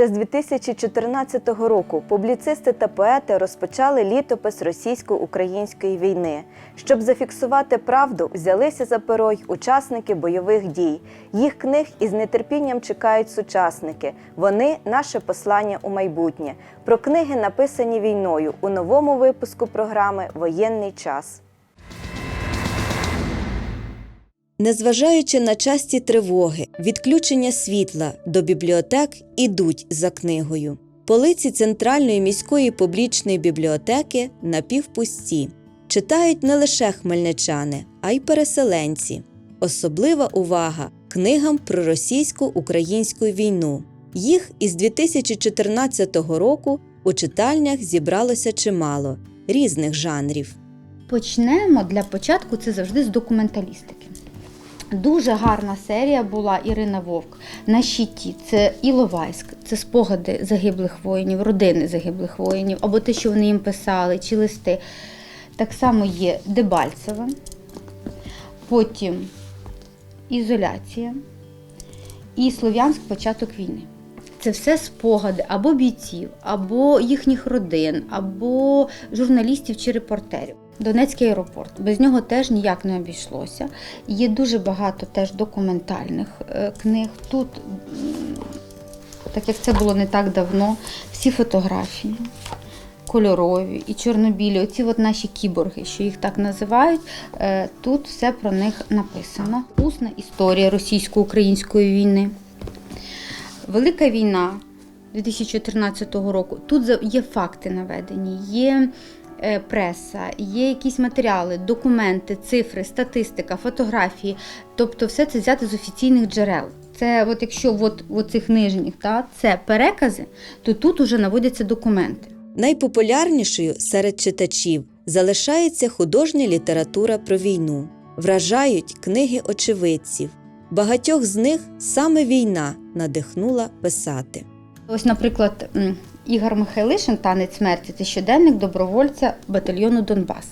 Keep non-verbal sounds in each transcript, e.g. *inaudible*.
Ще з 2014 року публіцисти та поети розпочали літопис російсько-української війни. Щоб зафіксувати правду, взялися за перо й учасники бойових дій. Їх книг із нетерпінням чекають сучасники. Вони наше послання у майбутнє. Про книги, написані війною у новому випуску програми Воєнний час. Незважаючи на часті тривоги, відключення світла до бібліотек ідуть за книгою. Полиці Центральної міської публічної бібліотеки напівпусті. Читають не лише хмельничани, а й переселенці. Особлива увага книгам про російсько-українську війну. Їх із 2014 року у читальнях зібралося чимало різних жанрів. Почнемо для початку це завжди з документалістики. Дуже гарна серія була Ірина Вовк на щиті. Це Іловайськ, це спогади загиблих воїнів, родини загиблих воїнів, або те, що вони їм писали, чи листи. Так само є Дебальцеве, потім Ізоляція і Слов'янськ початок війни. Це все спогади або бійців, або їхніх родин, або журналістів чи репортерів. Донецький аеропорт. Без нього теж ніяк не обійшлося. Є дуже багато теж документальних е, книг. Тут, так як це було не так давно, всі фотографії. Кольорові і чорнобілі, оці от наші кіборги, що їх так називають, е, тут все про них написано. Усна історія російсько-української війни. Велика війна 2014 року. Тут є факти наведені, є преса, є якісь матеріали, документи, цифри, статистика, фотографії. Тобто все це взяти з офіційних джерел. Це, от якщо от, от цих нижніх, та, це перекази, то тут уже наводяться документи. Найпопулярнішою серед читачів залишається художня література про війну. Вражають книги очевидців. Багатьох з них саме війна надихнула писати. Ось, наприклад, Ігор Михайлишин, танець смерті це щоденник добровольця батальйону Донбас.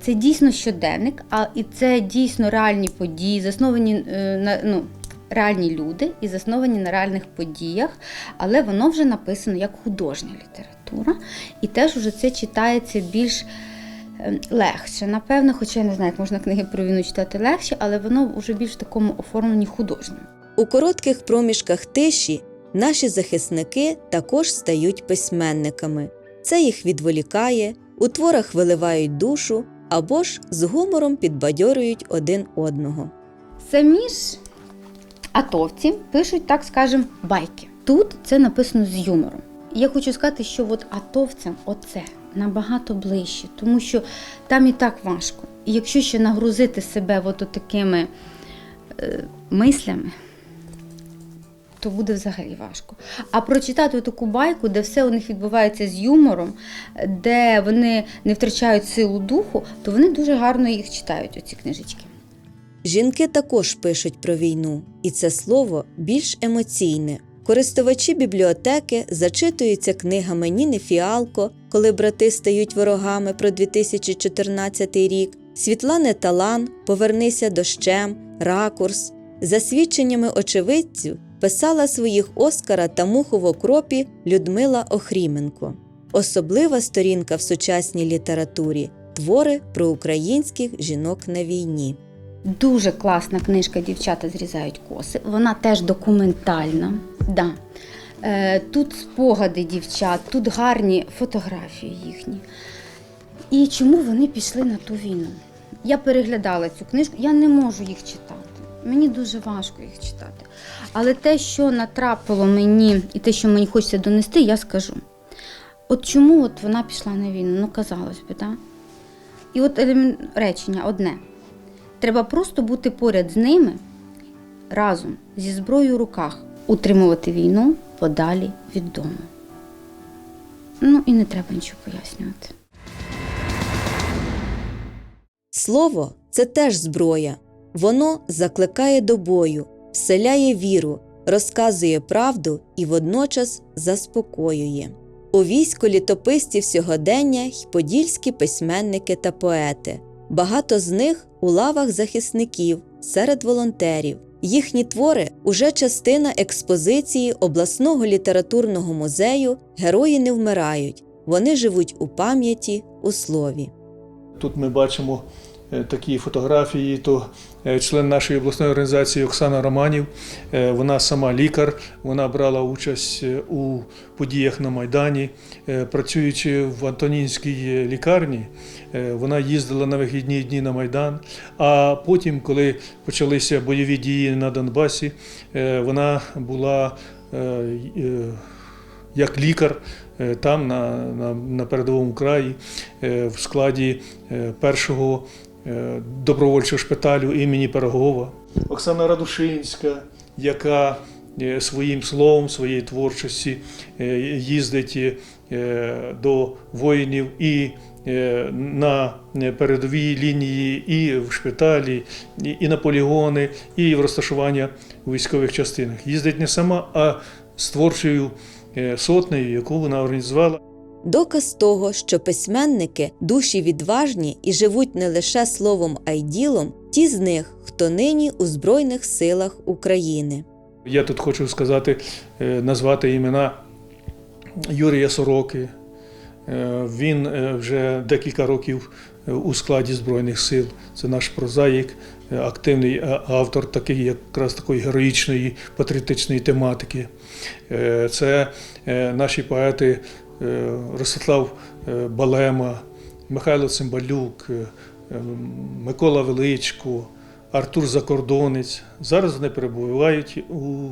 Це дійсно щоденник, а і це дійсно реальні події, засновані е, на ну, реальні люди і засновані на реальних подіях, але воно вже написано як художня література, і теж уже це читається більш е, легше. Напевно, хоча я не знаю, як можна книги про війну читати легше, але воно вже більш в такому оформленні художньому. У коротких проміжках тиші наші захисники також стають письменниками. Це їх відволікає, у творах виливають душу або ж з гумором підбадьорюють один одного. Самі ж атовці пишуть, так скажем, байки. Тут це написано з юмором. Я хочу сказати, що от атовцям оце набагато ближче, тому що там і так важко. І якщо ще нагрузити себе от такими е, мислями, то буде взагалі важко. А прочитати таку байку, де все у них відбувається з юмором, де вони не втрачають силу духу, то вони дуже гарно їх читають, оці книжечки. Жінки також пишуть про війну, і це слово більш емоційне. Користувачі бібліотеки зачитуються книгами Ніни Фіалко, коли брати стають ворогами про 2014 рік, Світлани Талан Повернися дощем, Ракурс. За свідченнями очевидців писала своїх Оскара та муху в окропі Людмила Охріменко. Особлива сторінка в сучасній літературі твори про українських жінок на війні. Дуже класна книжка Дівчата зрізають коси. Вона теж документальна. Да. Е, тут спогади дівчат, тут гарні фотографії їхні. І чому вони пішли на ту війну? Я переглядала цю книжку, я не можу їх читати. Мені дуже важко їх читати. Але те, що натрапило мені, і те, що мені хочеться донести, я скажу. От чому от вона пішла на війну? Ну, казалось би, так? І от речення одне. Треба просто бути поряд з ними разом зі зброєю в руках, утримувати війну подалі від дому. Ну і не треба нічого пояснювати. Слово це теж зброя. Воно закликає до бою, вселяє віру, розказує правду і водночас заспокоює. У війську літописців сьогодення й подільські письменники та поети. Багато з них у лавах захисників серед волонтерів. Їхні твори уже частина експозиції обласного літературного музею Герої не вмирають. Вони живуть у пам'яті, у слові. Тут ми бачимо е, такі фотографії. То член нашої обласної організації Оксана Романів. е, Вона сама лікар, вона брала участь е, у подіях на Майдані. Е, Працюючи в Антонінській лікарні, е, вона їздила на вихідні дні на Майдан. А потім, коли почалися бойові дії на Донбасі, е, вона була е, е, як лікар е, там, на, на, на передовому краї, е, в складі е, першого е, добровольчого шпиталю імені Пирогова. Оксана Радушинська, яка е, своїм словом, своєю творчості е, їздить е, до воїнів і е, на передовій лінії, і в шпиталі, і- на полігони, і в розташування у військових частинах. Їздить не сама, а з творчою е, сотнею, яку вона організувала. Доказ того, що письменники душі відважні і живуть не лише словом, а й ділом, ті з них, хто нині у Збройних силах України. Я тут хочу сказати, е, назвати імена Юрія Сороки. Е, Він е, вже декілька років у складі Збройних сил. Це наш прозаїк, активний автор такий, якраз такої героїчної патріотичної тематики. Це наші поети Ростислав е, Балема, Михайло Цимбалюк, е, е, Микола Величко. Артур Закордонець. Зараз вони перебувають у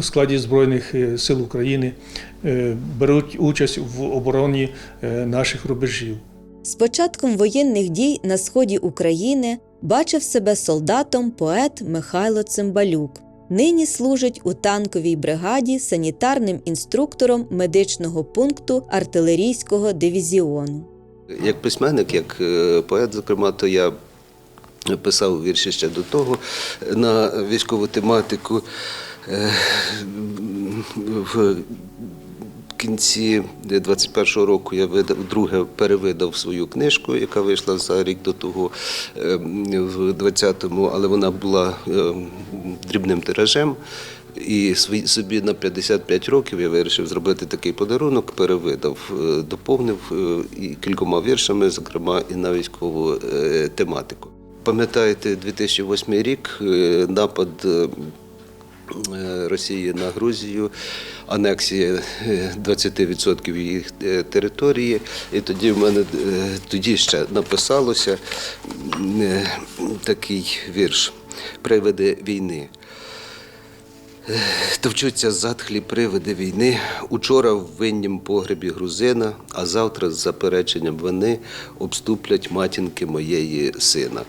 складі, Збройних е, сил України, е, беруть участь в обороні е, наших рубежів. З початком воєнних дій на сході України бачив себе солдатом поет Михайло Цимбалюк. Нині служить у танковій бригаді санітарним інструктором медичного пункту артилерійського дивізіону. Як письменник, як е, поет, зокрема, то я писав вірші ще до того на військову тематику. Кінці 21-го року я видав друге перевидав свою книжку, яка вийшла за рік до того е, в 20-му, але вона була е, дрібним тиражем. І собі на 55 років я вирішив зробити такий подарунок, перевидав, е, доповнив е, і кількома віршами, зокрема і на військову е, тематику. Пам'ятаєте, 2008 рік напад е, е, Росії на Грузію, анексія е, 20% її е, території. І тоді в мене е, тоді ще написалося е, такий вірш Привиди війни. Товчуться затхлі привиди війни. Учора в виннім погребі грузина, а завтра з запереченням вини обступлять матінки моєї сина.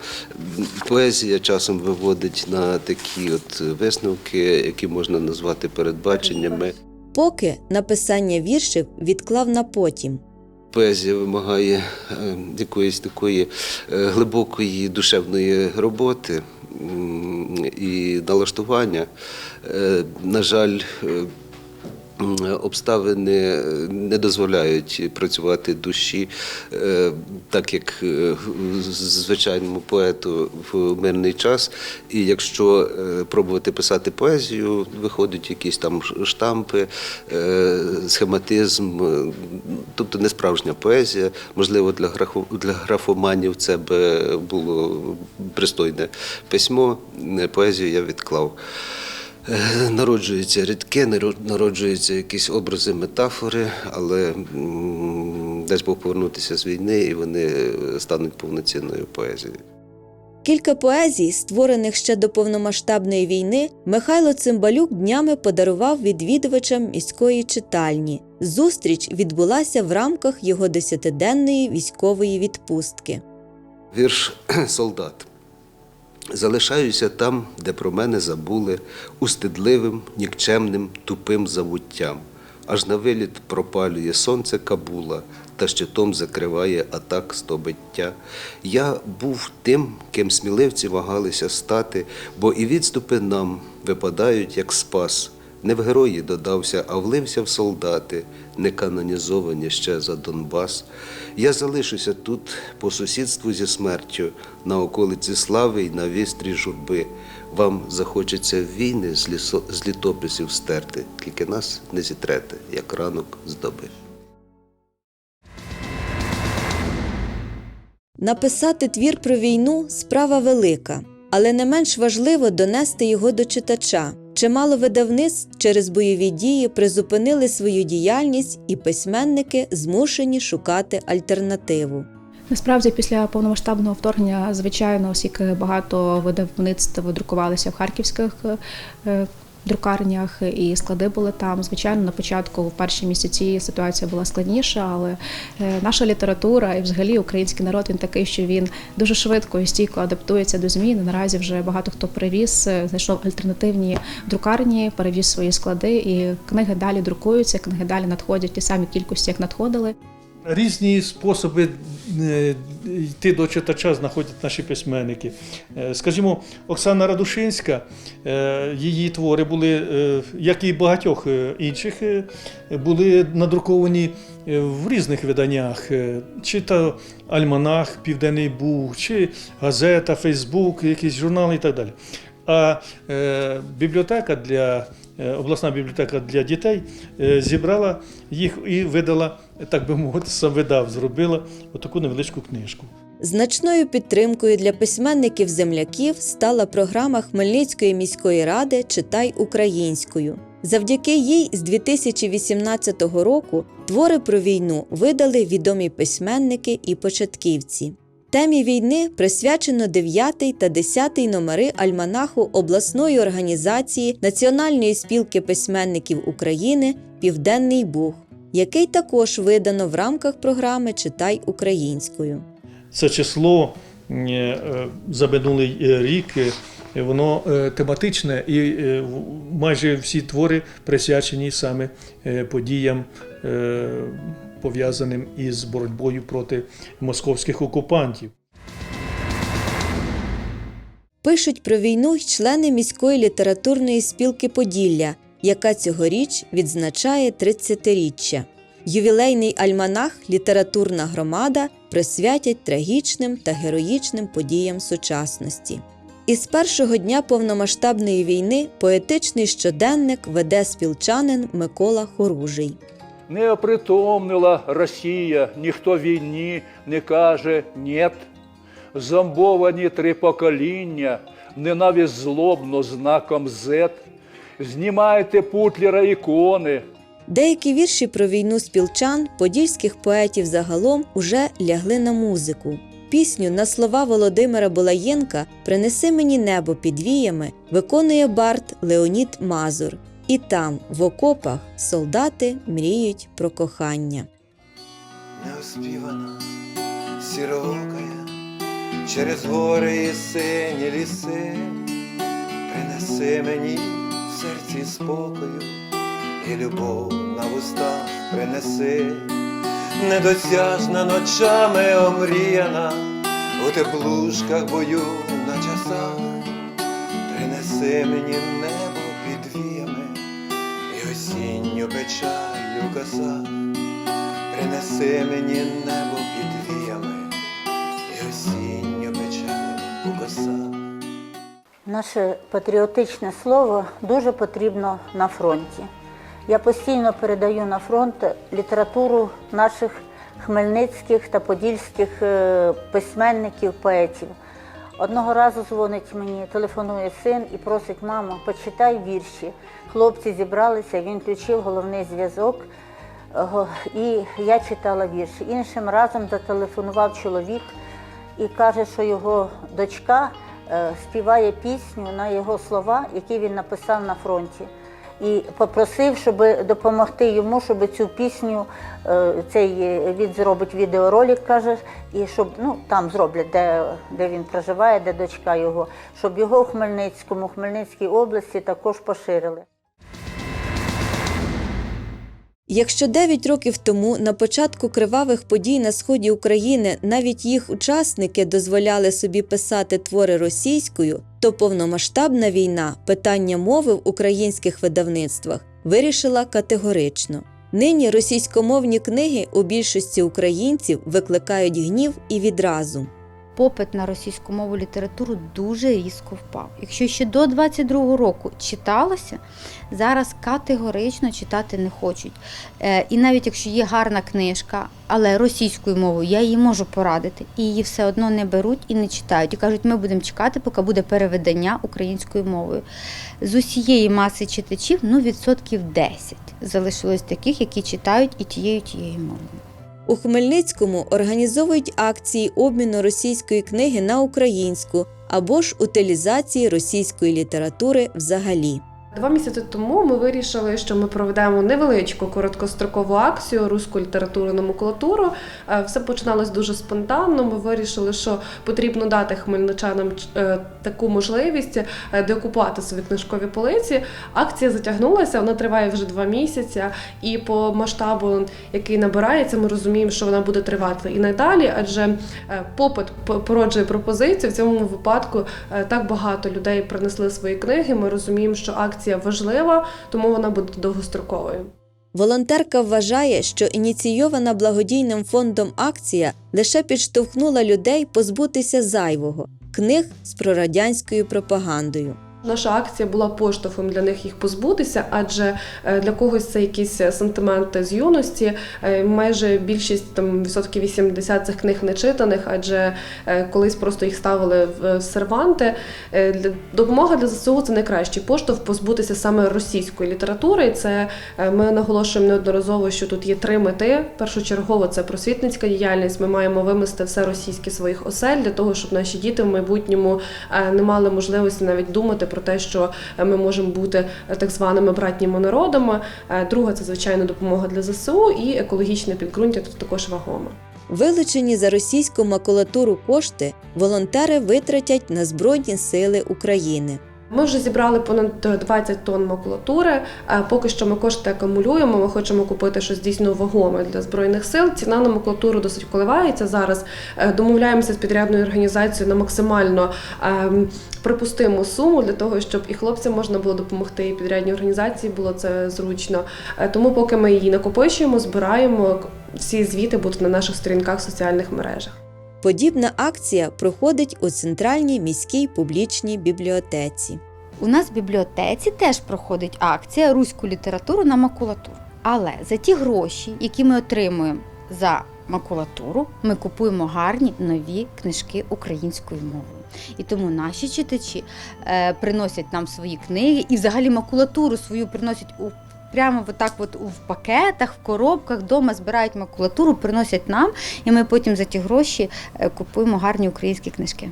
Поезія часом виводить на такі от висновки, які можна назвати передбаченнями. Поки написання віршів відклав на потім. Поезія вимагає е, якоїсь такої е, глибокої душевної роботи і налаштування. Е, На жаль, е, обставини не дозволяють працювати душі е, так, як е, звичайному поету в мирний час. І якщо е, пробувати писати поезію, виходять якісь там штампи, е, схематизм, е, тобто не справжня поезія. Можливо, для графу- для графоманів це б було пристойне письмо. Е, Поезію я відклав. Е, Народжуються рідки, народжуються якісь образи, метафори, але десь Бог повернутися з війни, і вони е, стануть повноцінною поезією. Кілька поезій, створених ще до повномасштабної війни, Михайло Цимбалюк днями подарував відвідувачам міської читальні. Зустріч відбулася в рамках його десятиденної військової відпустки. Вірш *clears throat* Солдат. Залишаюся там, де про мене забули, устидливим, нікчемним, тупим забуттям. Аж на виліт пропалює сонце Кабула та щитом закриває атак стобиття. Я був тим, ким сміливці вагалися стати, бо і відступи нам випадають, як спас. Не в герої додався, а влився в солдати, не канонізовані ще за Донбас. Я залишуся тут по сусідству зі смертю, на околиці слави й на вістрі журби. вам захочеться війни з, лісо, з літописів стерти, тільки нас не зітрете, як ранок з доби. Написати твір про війну справа велика, але не менш важливо донести його до читача. Чимало видавництв через бойові дії призупинили свою діяльність, і письменники змушені шукати альтернативу. Насправді, після повномасштабного вторгнення, звичайно, оскільки багато видавництв друкувалися в харківських е, друкарнях і склади були там. Звичайно, на початку, в перші місяці, ситуація була складніша, але е, наша література і взагалі український народ він такий, що він дуже швидко і стійко адаптується до змін. Наразі вже багато хто привіз, е, знайшов альтернативні друкарні, перевіз свої склади, і книги далі друкуються, книги далі надходять ті самі кількості, як надходили. Різні способи е, йти до читача знаходять наші письменники. Е, Скажімо, Оксана Радушинська, е, її твори були, як і багатьох інших, були надруковані в різних виданнях, чи то Альманах, Південний Буг, чи газета, Фейсбук, якісь журнали і так далі. А бібліотека для обласна бібліотека для дітей е, зібрала їх і видала, так би мовити, сам видав, зробила отаку невеличку книжку. Значною підтримкою для письменників-земляків стала програма Хмельницької міської ради Читай українською. Завдяки їй з 2018 року твори про війну видали відомі письменники і початківці. Темі війни присвячено 9 та 10 номери альманаху обласної організації Національної спілки письменників України Південний Буг, який також видано в рамках програми Читай українською. Це число е, за минулий е, рік. е, Воно тематичне і майже всі твори присвячені саме подіям, пов'язаним із боротьбою проти московських окупантів. Пишуть про війну й члени міської літературної спілки Поділля, яка цьогоріч відзначає 30-річчя. Ювілейний альманах Літературна громада присвятять трагічним та героїчним подіям сучасності. Із першого дня повномасштабної війни поетичний щоденник веде спілчанин Микола Хоружий. Не опритомнила Росія, ніхто війні не каже «нєт». Зомбовані три покоління, ненависть злобно знаком Z. Знімайте путлера ікони, Деякі вірші про війну спілчан, подільських поетів загалом уже лягли на музику. Пісню на слова Володимира Булаєнка Принеси мені небо під віями виконує бард Леонід Мазур. І там, в окопах, солдати мріють про кохання. неоспівана, сіроокая, через гори і сині ліси, принеси мені в серці спокою і любов на вустах принеси, недосяжна ночами омріяна, у теплушках бою на часах, принеси мені і печаль у косах. Принеси мені небо під віями і осінню печаль у косах. Наше патріотичне слово дуже потрібно на фронті. Я постійно передаю на фронт літературу наших хмельницьких та подільських е, письменників, поетів. Одного разу дзвонить мені, телефонує син і просить, маму, почитай вірші. Хлопці зібралися, він включив головний зв'язок. І я читала вірші. Іншим разом зателефонував чоловік і каже, що його дочка е, співає пісню на його слова, які він написав на фронті. І попросив, щоб допомогти йому, щоб цю пісню, е, цей е, він зробить відеоролик, каже, і щоб ну там зроблять, де, де він проживає, де дочка його, щоб його в Хмельницькому, Хмельницькій області також поширили. Якщо 9 років тому на початку кривавих подій на сході України навіть їх учасники дозволяли собі писати твори російською, то повномасштабна війна питання мови в українських видавництвах вирішила категорично. Нині російськомовні книги у більшості українців викликають гнів і відразу. Попит на російську мову літературу дуже різко впав. Якщо ще до 22-го року читалося, зараз категорично читати не хочуть. Е, І навіть якщо є гарна книжка, але російською мовою я її можу порадити, і її все одно не беруть і не читають. І кажуть, ми будемо чекати, поки буде переведення українською мовою. З усієї маси читачів, ну відсотків 10 залишилось таких, які читають і тією тією мовою. У Хмельницькому організовують акції обміну російської книги на українську або ж утилізації російської літератури взагалі. Два місяці тому ми вирішили, що ми проведемо невеличку короткострокову акцію руську літературу на макулатуру. Е, Все починалось дуже спонтанно. Ми вирішили, що потрібно дати хмельничанам е, таку можливість е, деокупувати свої книжкові полиці. Акція затягнулася, вона триває вже два місяці, і по масштабу, який набирається, ми розуміємо, що вона буде тривати і надалі, адже попит породжує пропозицію. В цьому випадку так багато людей принесли свої книги. Ми розуміємо, що акція важлива, тому вона буде довгостроковою. Волонтерка вважає, що ініційована благодійним фондом акція лише підштовхнула людей позбутися зайвого книг з прорадянською пропагандою. Наша акція була поштовхом для них їх позбутися, адже е, для когось це якісь сентименти з юності. Е, Майже більшість там відсотків 80 цих книг не читаних, адже е, колись просто їх ставили в серванти. Е, Допомога для ЗСУ це найкращий поштовх позбутися саме російської літератури. Це е, ми наголошуємо неодноразово, що тут є три мети. Першочергово це просвітницька діяльність. Ми маємо вимести все російське своїх осель для того, щоб наші діти в майбутньому е, не мали можливості навіть думати про те, що ми можемо бути так званими братніми народами. Е, Друга це звичайно допомога для ЗСУ і екологічне підґрунтя тут також вагоме. Вилучені за російську макулатуру кошти волонтери витратять на Збройні Сили України. Ми вже зібрали понад 20 тонн макулатури. Е, Поки що ми кошти акумулюємо. Ми хочемо купити щось дійсно вагоме для збройних сил. Ціна на макулатуру досить коливається зараз. Е, Домовляємося з підрядною організацією на максимально ем, припустиму суму для того, щоб і хлопцям можна було допомогти, і підрядній організації було це зручно. Е, Тому, поки ми її накопичуємо, збираємо всі звіти будуть на наших сторінках в соціальних мережах. Подібна акція проходить у центральній міській публічній бібліотеці. У нас в бібліотеці теж проходить акція руську літературу на макулатуру. Але за ті гроші, які ми отримуємо за макулатуру, ми купуємо гарні нові книжки українською мовою. І тому наші читачі е, приносять нам свої книги і взагалі макулатуру свою приносять у. Прямо отак от в пакетах, в коробках вдома збирають макулатуру, приносять нам, і ми потім за ті гроші е, купуємо гарні українські книжки.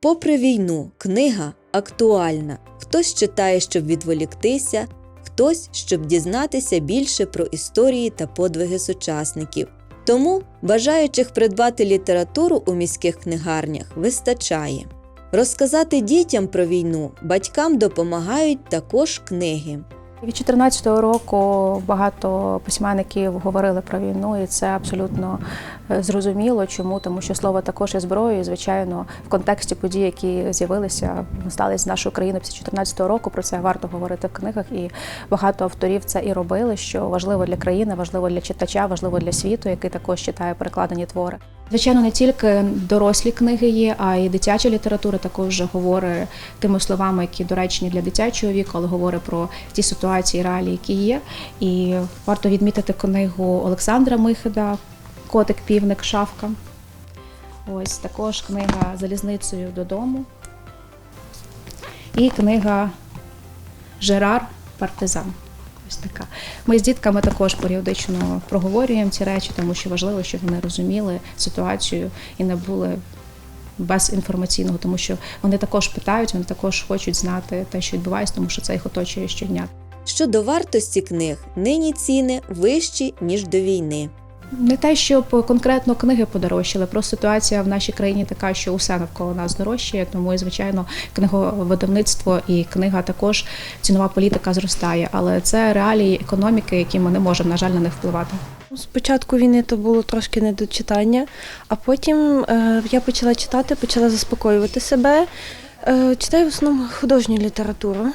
Попри війну, книга актуальна. Хтось читає, щоб відволіктися, хтось, щоб дізнатися більше про історії та подвиги сучасників. Тому бажаючих придбати літературу у міських книгарнях вистачає. Розказати дітям про війну батькам допомагають також книги. Від 2014 року багато письменників говорили про війну, і це абсолютно е, зрозуміло. Чому? Тому що слово також є зброєю. Звичайно, в контексті подій, які з'явилися, сталися з нашою країною після 2014 року. Про це варто говорити в книгах. І багато авторів це і робили. Що важливо для країни, важливо для читача, важливо для світу, який також читає перекладені твори. Звичайно, не тільки дорослі книги є, а й дитяча література також говорить тими словами, які доречні для дитячого віку, але говорить про ті ситуації, реалії, які є. І варто відмітити книгу Олександра Михида Котик, півник, шавка. Ось також книга Залізницею додому. І книга Жерар Партизан. Ось така. Ми з дітками також періодично проговорюємо ці речі, тому що важливо, щоб вони розуміли ситуацію і не були без інформаційного, тому що вони також питають, вони також хочуть знати те, що відбувається, тому що це їх оточує щодня. Щодо вартості книг, нині ціни вищі, ніж до війни. Не те, щоб конкретно книги подорожчали, просто ситуація в нашій країні така, що усе навколо нас дорожчає, тому і звичайно книговидавництво і книга також цінова політика зростає, але це реалії економіки, які ми не можемо, на жаль, на них впливати. З початку війни то було трошки недочитання, а потім е, я почала читати, почала заспокоювати себе. Е, читаю в основному художню літературу.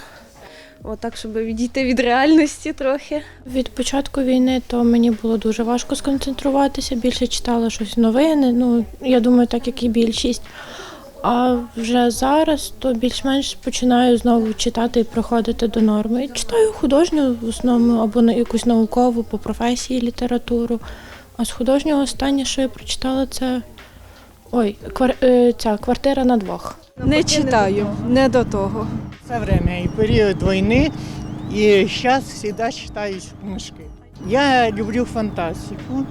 Отак, щоб відійти від реальності трохи. Від початку війни то мені було дуже важко сконцентруватися. Більше читала щось новини. Ну я думаю, так як і більшість. А вже зараз то більш-менш починаю знову читати і проходити до норми. Читаю художню в основному або на якусь наукову по професії літературу. А з художнього останнє, що я прочитала, це ой, квар... е, ця квартира на двох. Не читаю, не до того. Це время і період війни, і зараз завжди читаю книжки. Я люблю фантастику.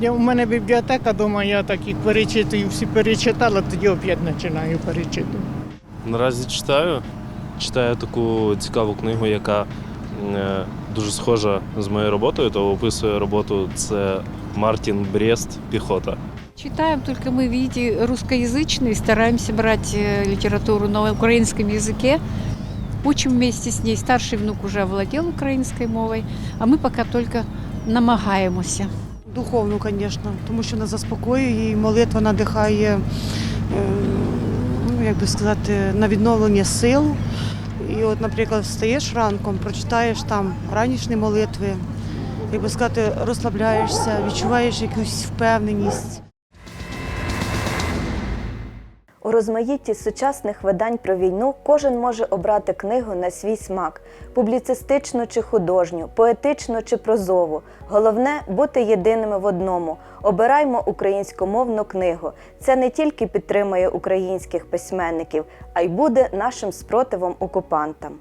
Я, у мене бібліотека вдома, я так їх перечитую, всі перечитала, тоді опять починаю перечитувати. Наразі читаю. Читаю таку цікаву книгу, яка е, дуже схожа з моєю роботою, то описує роботу. Це Мартін Брест Піхота. Читаем, только мы, видите, русскоязычные, стараемся брать э, литературу на украинском языке. Учим вместе с ней. Старший внук уже овладел украинской мовой, а ми поки только намагаємося. Духовну, звісно, тому що вона заспокоює і молитва надихає, е, ну, як би сказати, на відновлення сил. І от, наприклад, встаєш ранком, прочитаєш там ранішні молитви, як би сказати, розслабляєшся, відчуваєш якусь впевненість. У розмаїтті сучасних видань про війну кожен може обрати книгу на свій смак публіцистичну чи художню, поетичну чи прозову. Головне бути єдиними в одному. Обираймо українськомовну книгу. Це не тільки підтримує українських письменників, а й буде нашим спротивом окупантам.